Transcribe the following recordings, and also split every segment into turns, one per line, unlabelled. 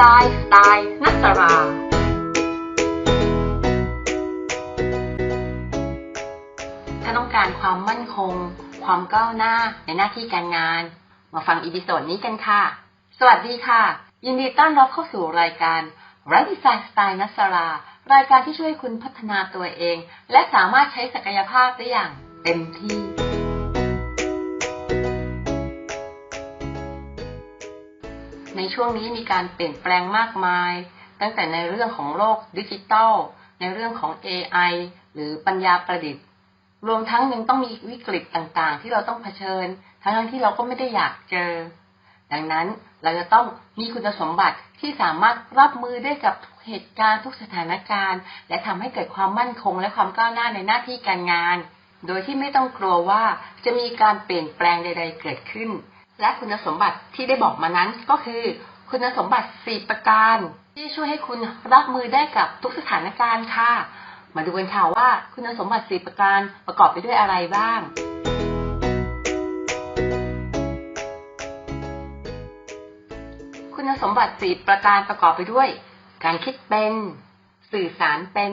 ไซน์สไตล์นัสราถ้าต้องการความมั่นคง ความก้าวหน้าในหน้าที่การงาน มาฟังอีพิโซดนี้กันค่ะ สวัสดีค่ะ ยินดีต้อนรับเข้าสู่รายการรัดีไซน์สไตล์นัสรารายการที่ช่วยคุณพัฒนาตัวเอง และสามารถใช้ศักยภาพได้อย่างเต็มที่ ในช่วงนี้มีการเปลี่ยนแปลงมากมาย ตั้งแต่ในเรื่องของโลกดิจิทัลในเรื่องของ AI หรือปัญญาประดิษฐ์ รวมทั้งยังต้องมีวิกฤตต่างๆ ที่เราต้องเผชิญ ทั้งๆที่เราก็ไม่ได้อยากเจอ ดังนั้นเราจะต้องมีคุณสมบัติที่สามารถรับมือได้กับทุกเหตุการณ์ทุกสถานการณ์ และทำให้เกิดความมั่นคงและความก้าวหน้าในหน้าที่การงาน โดยที่ไม่ต้องกลัวว่าจะมีการเปลี่ยนแปลงใด ๆ เกิดขึ้น และคุณสมบัติที่ได้บอกมานั้นก็คือ คุณสมบัติ 4 ประการ ที่ช่วยให้คุณรับมือได้กับทุกสถานการณ์ค่ะ มาดูกันค่ะว่าคุณสมบัติ 4 ประการประกอบไปด้วยอะไรบ้าง คุณสมบัติ 4 ประการประกอบไปด้วย การคิดเป็น สื่อสารเป็น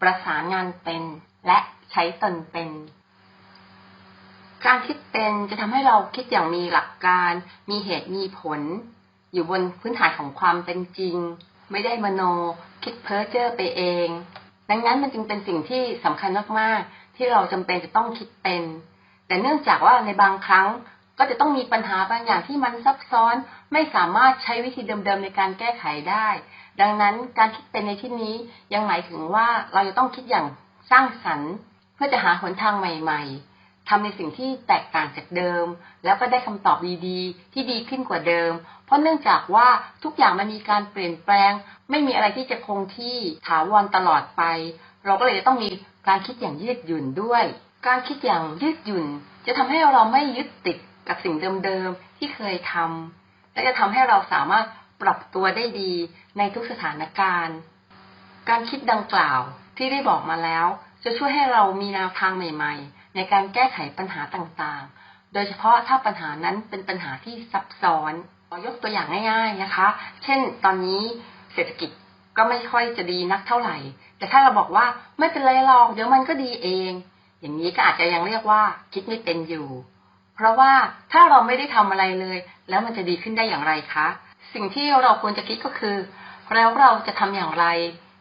ประสานงานเป็น และใช้ตนเป็น การคิดเป็นจะทำให้เราคิดอย่างมีหลักการ มีเหตุมีผล อยู่บนพื้นฐานของความเป็นจริง ไม่ได้มโน คิดเพ้อเจ้อไปเอง ดังนั้นมันจึงเป็นสิ่งที่สำคัญมากๆ ที่เราจำเป็นจะต้องคิดเป็น แต่เนื่องจากว่าในบางครั้งก็จะต้องมีปัญหาบางอย่างที่มันซับซ้อนไม่สามารถใช้วิธีเดิมๆในการแก้ไขได้ ดังนั้นการคิดเป็นในที่นี้ยังหมายถึงว่าเราจะต้องคิดอย่างสร้างสรรค์ เพื่อจะหาหนทางใหม่ ๆ ทำในสิ่งที่แตกต่างจากเดิม แล้วก็ได้คำตอบดีๆ ที่ดีขึ้นกว่าเดิม เพราะเนื่องจากว่าทุกอย่างมันมีการเปลี่ยนแปลง ไม่มีอะไรที่จะคงที่ถาวรตลอดไป เราก็เลยต้องมีการคิดอย่างยืดหยุ่นด้วย การคิดอย่างยืดหยุ่น จะทำให้เราไม่ยึดติดกับสิ่งเดิมๆที่เคยทำและจะทำให้เราสามารถปรับตัวได้ดีในทุกสถานการณ์ การคิดดังกล่าวที่ได้บอกมาแล้ว จะช่วยให้เรามีแนวทางใหม่ ๆ ในการแก้ไขปัญหาต่างๆ โดยเฉพาะถ้าปัญหานั้นเป็นปัญหาที่ซับซ้อนขอยกตัวอย่างง่าย ๆนะคะ เช่น ตอนนี้เศรษฐกิจก็ไม่ค่อยจะดีนักเท่าไหร่ แต่ถ้าเราบอกว่าไม่เป็นไรหรอกเดี๋ยวมันก็ดีเอง อย่างนี้ก็อาจจะยังเรียกว่าคิดไม่เป็นอยู่ เพราะว่าถ้าเราไม่ได้ทำอะไรเลย แล้วมันจะดีขึ้นได้อย่างไรคะ สิ่งที่เราควรจะคิดก็คือ แล้วเราจะทำอย่างไร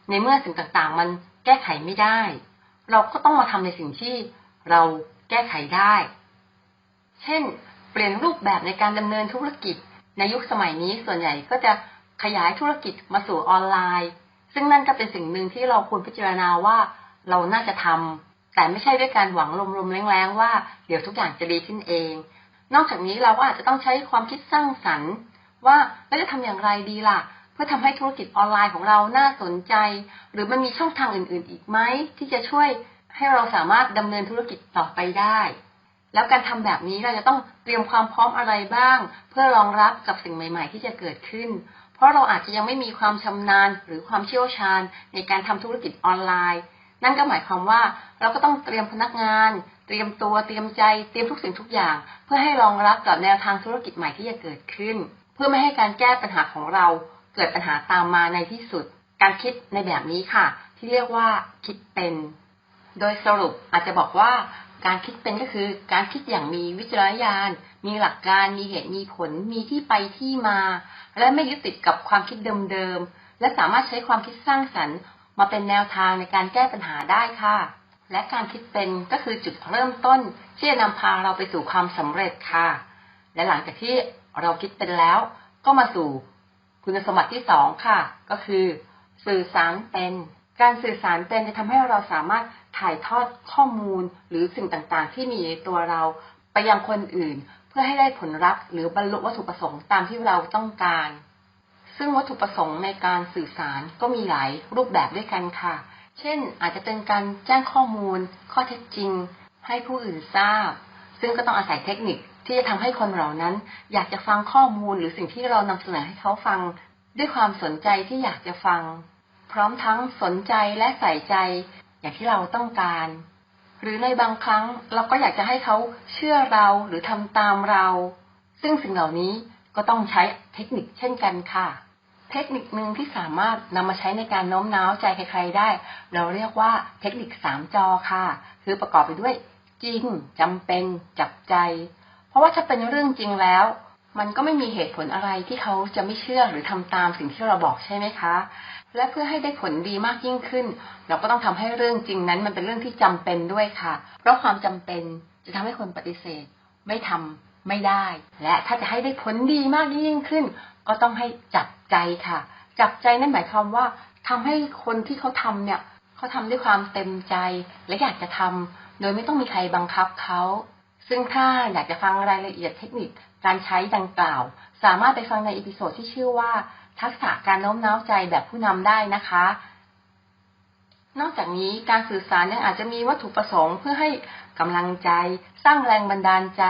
ในเมื่อสิ่งต่างๆ มันแก้ไขไม่ได้ เราก็ต้องมาทำในสิ่งที่ เราแก้ไขได้ เช่น เปลี่ยนรูปแบบในการดำเนินธุรกิจ ในยุคสมัยนี้ส่วนใหญ่ก็จะขยายธุรกิจมาสู่ออนไลน์ ซึ่งนั่นก็เป็นสิ่งหนึ่งที่เราควรพิจารณาว่าเราน่าจะทำแต่ไม่ใช่ด้วยการหวังลมๆแรงๆว่าเดี๋ยวทุกอย่างจะดีขึ้นเอง นอกจากนี้เราก็อาจจะต้องใช้ความคิดสร้างสรรค์ ว่าเราจะทำอย่างไรดีล่ะเพื่อทำให้ธุรกิจออนไลน์ของเราน่าสนใจ หรือมันมีช่องทางอื่น ๆ อีกไหมที่จะช่วย ให้เราสามารถดำเนินธุรกิจต่อไปได้ แล้วการทำแบบนี้เราจะต้องเตรียมความพร้อมอะไรบ้าง เพื่อรองรับกับสิ่งใหม่ ๆ ที่จะเกิดขึ้น เพราะเราอาจจะยังไม่มีความชำนาญหรือความเชี่ยวชาญในการทำธุรกิจออนไลน์ นั่นก็หมายความว่าเราก็ต้องเตรียมพนักงาน เตรียมตัวเตรียมใจ เตรียมทุกสิ่งทุกอย่าง เพื่อให้รองรับกับแนวทางธุรกิจใหม่ที่จะเกิดขึ้น เพื่อไม่ให้การแก้ปัญหาของเราเกิดปัญหาตามมาในที่สุด การคิดในแบบนี้ค่ะ ที่เรียกว่าคิดเป็น โดยสรุปอาจจะบอกว่าการคิดเป็นก็คือการคิดอย่างมีวิจารณญาณ มีหลักการ มีเหตุ มีผล มีที่ไปที่มา และไม่ยึดติดกับความคิดเดิมๆ และสามารถใช้ความคิดสร้างสรรค์ มาเป็นแนวทางในการแก้ปัญหาได้ค่ะ และการคิดเป็นก็คือจุดเริ่มต้น ที่จะนำพาเราไปสู่ความสำเร็จค่ะ และหลังจากที่เราคิดเป็นแล้ว ก็มาสู่คุณสมบัติที่สองค่ะ ก็คือ สื่อสารเป็น การสื่อสารเป็นจะทำให้เราสามารถ ถ่ายทอดข้อมูลหรือสิ่งต่างๆ ที่มีในตัวเราไปยังคนอื่น เพื่อให้ได้ผลลัพธ์หรือบรรลุวัตถุประสงค์ตามที่เราต้องการ ซึ่งวัตถุประสงค์ในการสื่อสารก็มีหลายรูปแบบด้วยกันค่ะ เช่น อาจจะเป็นการแจ้งข้อมูล ข้อเท็จจริง ให้ผู้อื่นทราบ ซึ่งก็ต้องอาศัยเทคนิคที่จะทำให้คนเหล่านั้น อยากจะฟังข้อมูลหรือสิ่งที่เรานำเสนอให้เขาฟัง ด้วยความสนใจที่อยากจะฟัง พร้อมทั้งสนใจและใส่ใจ อย่างที่เราต้องการ หรือในบางครั้งเราก็อยากจะให้เขาเชื่อเราหรือทำตามเรา ซึ่งสิ่งเหล่านี้ก็ต้องใช้เทคนิคเช่นกันค่ะเเทคนิคหนึ่งที่สามารถนำมาใช้ในการโน้มน้าวใจใครๆได้ เราเรียกว่าเทคนิคสามจอค่ะ คือประกอบไปด้วยจริงจำเป็นจับใจ เพราะว่าถ้าเป็นเรื่องจริงแล้ว มันก็ไม่มีเหตุผลอะไรที่เขาจะไม่เชื่อหรือทำตามสิ่งที่เราบอกใช่ไหมคะ และเพื่อให้ได้ผลดีมากยิ่งขึ้น เราก็ต้องทำให้เรื่องจริงนั้น มันเป็นเรื่องที่จำเป็นด้วยค่ะ เพราะความจำเป็นจะทำให้คนปฏิเสธ ไม่ทำไม่ได้ และถ้าจะให้ได้ผลดีมากยิ่งขึ้น ก็ต้องให้จับใจค่ะ จับใจนั่นหมายความว่าทำให้คนที่เขาทำเนี่ยเขาทำด้วยความเต็มใจและอยากจะทำโดยไม่ต้องมีใครบังคับเขาซึ่งถ้าอยากจะฟังรายละเอียดเทคนิคการใช้ดังกล่าว สามารถไปฟังในอีพิโซดที่ชื่อว่า ทักษะการโน้มน้าวใจแบบผู้นำได้นะคะ นอกจากนี้การสื่อสารยังอาจจะมีวัตถุประสงค์ เพื่อให้กำลังใจ สร้างแรงบันดาลใจ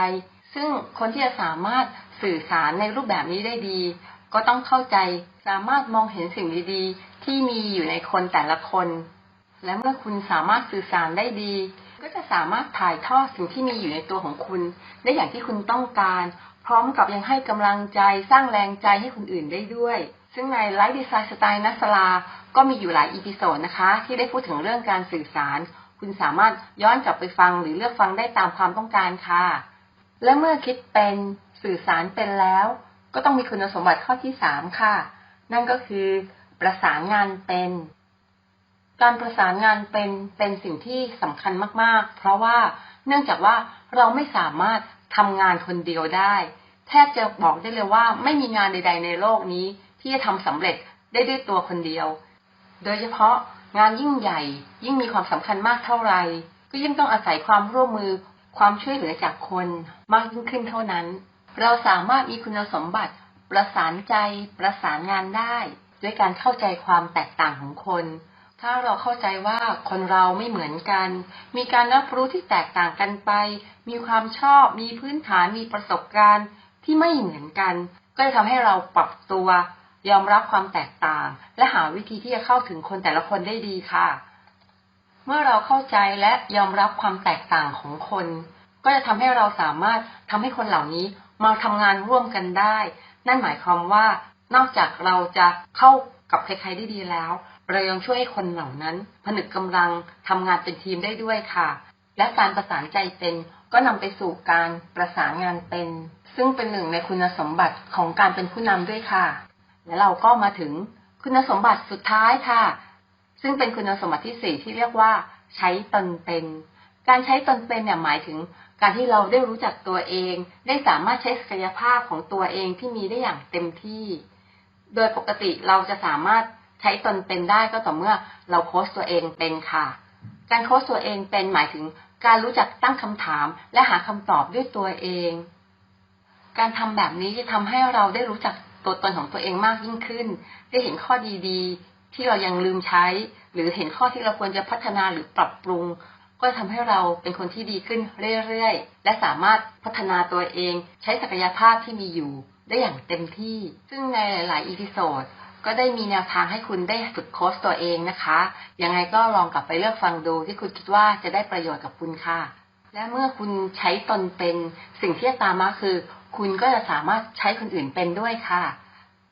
ซึ่งคนที่จะสามารถสื่อสารในรูปแบบนี้ได้ดี ก็ต้องเข้าใจสามารถมองเห็นสิ่งดี ๆ ที่มีอยู่ในคนแต่ละคน และเมื่อคุณสามารถสื่อสารได้ดี ก็จะสามารถถ่ายทอดสิ่งที่มีอยู่ในตัวของคุณ ได้อย่างที่คุณต้องการ พร้อมกับยังให้กำลังใจสร้างแรงใจให้คนอื่นได้ด้วย ซึ่งในไลฟ์ดีไซน์สไตล์นัสลา ก็มีอยู่หลายอีพิโซดนะคะ ที่ได้พูดถึงเรื่องการสื่อสาร คุณสามารถย้อนกลับไปฟังหรือเลือกฟังได้ตามความต้องการค่ะ และเมื่อคิดเป็นสื่อสารเป็นแล้ว ก็ต้องมีคุณสมบัติข้อที่สามค่ะ นั่นก็คือ ประสานงานเป็น การประสานงานเป็นเป็นสิ่งที่สำคัญมาก ๆ เพราะว่าเนื่องจากว่าเราไม่สามารถ ทำงานคนเดียวได้ แทบจะบอกได้เลยว่าไม่มีงานใด ๆ ในโลกนี้ ที่จะทำสำเร็จได้ด้วยตัวคนเดียว โดยเฉพาะงานยิ่งใหญ่ ยิ่งมีความสำคัญมากเท่าไหร่ก็ยิ่งต้องอาศัยความร่วมมือความช่วยเหลือจากคนมากยิ่งขึ้นเท่านั้น เราสามารถมีคุณสมบัติประสานใจ ประสานงานได้ ด้วยการเข้าใจความแตกต่างของคน ถ้าเราเข้าใจว่าคนเราไม่เหมือนกัน มีการรับรู้ที่แตกต่างกันไป มีความชอบ มีพื้นฐาน มีประสบการณ์ที่ไม่เหมือนกัน ก็จะทำให้เราปรับตัวยอมรับความแตกต่าง และหาวิธีที่จะเข้าถึงคนแต่ละคนได้ดีค่ะ เมื่อเราเข้าใจและยอมรับความแตกต่างของคน ก็จะทำให้เราสามารถทำให้คนเหล่านี้มาทำงานร่วมกันได้ นั่นหมายความว่านอกจากเราจะเข้ากับใครๆได้ดีแล้ว เรายังช่วยให้คนเหล่านั้น ผนึกกำลังทำงานเป็นทีมได้ด้วยค่ะ และการประสานใจเป็นก็นำไปสู่การประสานงานเป็น ซึ่งเป็นหนึ่งในคุณสมบัติของการเป็นผู้นำด้วยค่ะ และเราก็มาถึงคุณสมบัติสุดท้ายค่ะ ซึ่งเป็นคุณสมบัติที่สี่ที่เรียกว่า ใช้ตนเป็น การใช้ตนเป็นเนี่ยหมายถึงการที่เราได้รู้จักตัวเอง ได้สามารถใช้ศักยภาพของตัวเองที่มีได้อย่างเต็มที่ โดยปกติเราจะสามารถ ช้ตนเป็นได้ก็ต่อเมื่อเราโค้ชตัวเองเป็นค่ะ การโค้ชตัวเองเป็นหมายถึงการรู้จักตั้งคำถาม และหาคำตอบด้วยตัวเอง การทำแบบนี้จะทำให้เราได้รู้จักตัวตนของตัวเองมากยิ่งขึ้น ได้เห็นข้อดีๆ ที่เรายังลืมใช้ หรือเห็นข้อที่เราควรจะพัฒนาหรือปรับปรุง ก็ทำให้เราเป็นคนที่ดีขึ้นเรื่อยๆ และสามารถพัฒนาตัวเอง ใช้ศักยภาพที่มีอยู่ได้อย่างเต็มที่ ซึ่งในหลายๆอีพิโซด ก็ได้มีแนวทางให้คุณได้ฝึกโค้ชตัวเองนะคะ ยังไงก็ลองกลับไปเลือกฟังดูที่คุณคิดว่าจะได้ประโยชน์กับคุณค่ะ และเมื่อคุณใช้ตนเป็นสิ่งที่ตามมาคือ คุณก็จะสามารถใช้คนอื่นเป็นด้วยค่ะ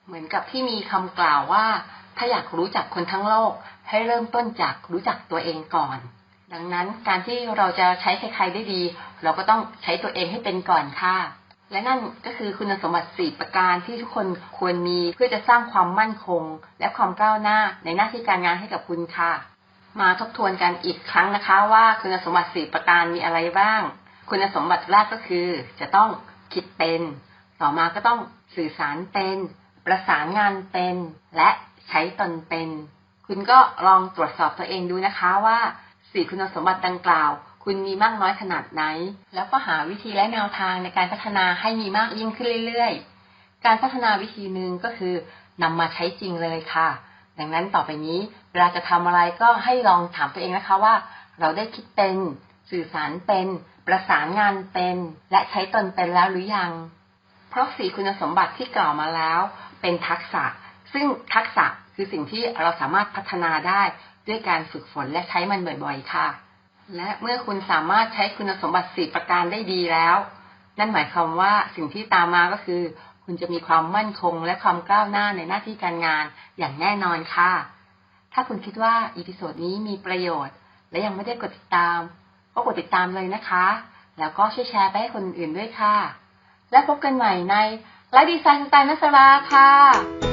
เหมือนกับที่มีคำกล่าวว่า ถ้าอยากรู้จักคนทั้งโลก ให้เริ่มต้นจากรู้จักตัวเองก่อน ดังนั้นการที่เราจะใช้ใครๆได้ดี เราก็ต้องใช้ตัวเองให้เป็นก่อนค่ะ และนั่นก็คือคุณสมบัติสี่ประการที่ทุกคนควรมีเพื่อจะสร้างความมั่นคง และความก้าวหน้าในหน้าที่การงานให้กับคุณค่ะ มาทบทวนกันอีกครั้งนะคะว่าคุณสมบัติสี่ประการมีอะไรบ้าง คุณสมบัติแรกก็คือ จะต้องคิดเป็น ต่อมาก็ต้องสื่อสารเป็น ประสานงานเป็น และใช้ตนเป็น คุณก็ลองตรวจสอบตัวเองดูนะคะว่าสี่คุณสมบัติดังกล่าว คุณมีมากน้อยขนาดไหน แล้วก็หาวิธีและแนวทางในการพัฒนาให้มีมากยิ่งขึ้นเรื่อยๆ การพัฒนาวิธีหนึ่งก็คือนำมาใช้จริงเลยค่ะ ดังนั้นต่อไปนี้เวลาจะทำอะไรก็ให้ลองถามตัวเองนะคะว่า เราได้คิดเป็น สื่อสารเป็น ประสานงานเป็น และใช้ตนเป็นแล้วหรือยัง เพราะสี่คุณสมบัติที่กล่าวมาแล้ว เป็นทักษะ ซึ่งทักษะคือสิ่งที่เราสามารถพัฒนาได้ด้วยการฝึกฝนและใช้มันบ่อย ๆ ค่ะ และเมื่อคุณสามารถใช้คุณสมบัติสี่ประการได้ดีแล้ว นั่นหมายความว่าสิ่งที่ตามมาก็คือ คุณจะมีความมั่นคงและความก้าวหน้าในหน้าที่การงานอย่างแน่นอนค่ะ ถ้าคุณคิดว่าอีพิโซดนี้มีประโยชน์ และยังไม่ได้กดติดตาม ก็กดติดตามเลยนะคะ แล้วก็ช่วยแชร์ไปให้คนอื่นด้วยค่ะ และพบกันใหม่ในไลฟ์ดีไซน์สไตล์นัสราค่ะ